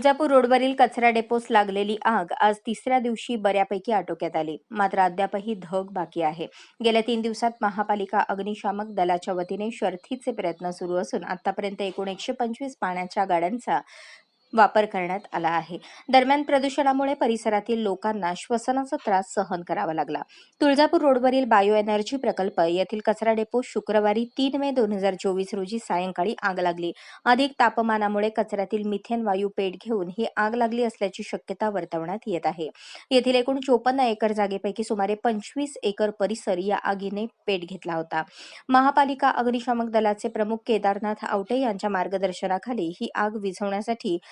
तुळजापूर रोडवरील कचरा डेपोस लागलेली आग आज तिसऱ्या दिवशी बऱ्यापैकी आटोक्यात आली. मात्र अद्यापही धग बाकी आहे. गेल्या तीन दिवसात महापालिका अग्निशामक दलाच्या वतीने शर्थीचे प्रयत्न सुरू असून आतापर्यंत एकूण एकशे पंचवीस पाण्याच्या गाड्यांचा वापर करण्यात आला आहे. दरम्यान प्रदूषणामुळे परिसरातील लोकांना श्वसनाचा त्रास सहन करावा लागला. तुळजापूर रोडवरील बायो एनर्जी प्रकल्प येथील कचरा डेपो शुक्रवारी तीन मे दोन हजार चोवीस रोजी सायंकाळी आग लागली. अधिक तापमानामुळे कचऱ्यातील मिथेन वायू पेट घेऊन ही आग लागली असल्याची शक्यता वर्तवण्यात येत आहे. येथील एकूण चोपन्न एकर जागेपैकी सुमारे पंचवीस एकर परिसर या आगीने पेट घेतला होता. महापालिका अग्निशामक दलाचे प्रमुख केदारनाथ आवटे यांच्या मार्गदर्शनाखाली ही आग विझवण्यासाठी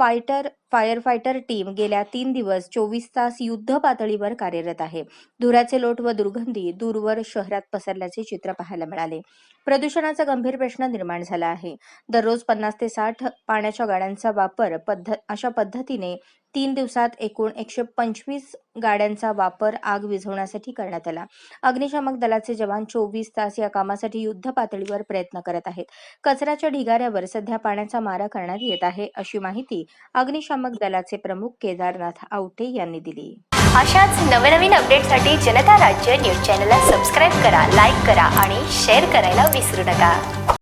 फायटर फायर फायटर टीम गेल्या तीन दिवस चोवीस तास युद्ध पातळीवर कार्यरत आहे. धुराचे लोट व दुर्गंधी दूरवर शहरात पसरल्याचे चित्र पाहायला मिळाले. प्रदूषणाचा गंभीर प्रश्न निर्माण झाला आहे. दररोज पन्नास ते साठ पाण्याच्या गाड्यांचा वापर पद्धत अशा पद्धतीने तीन दिवसात एकूण एकशे पंचवीस गाड्यांचा वापर आग विझवण्यासाठी करण्यात आला. अग्निशामक दलाचे जवान चोवीस तास या कामासाठी युद्ध पातळीवर प्रयत्न करत आहेत. कचऱ्याच्या ढिगाऱ्यावर सध्या पाण्याचा मारा करण्यात येत आहे अशी माहिती अग्निशामक दलाचे प्रमुख केदारनाथ आवटे यांनी दिली. अशाच नवनवीन अपडेटसाठी जनता राज्य न्यूज चॅनलला सबस्क्राईब करा लाईक करा आणि शेअर करायला विसरू नका.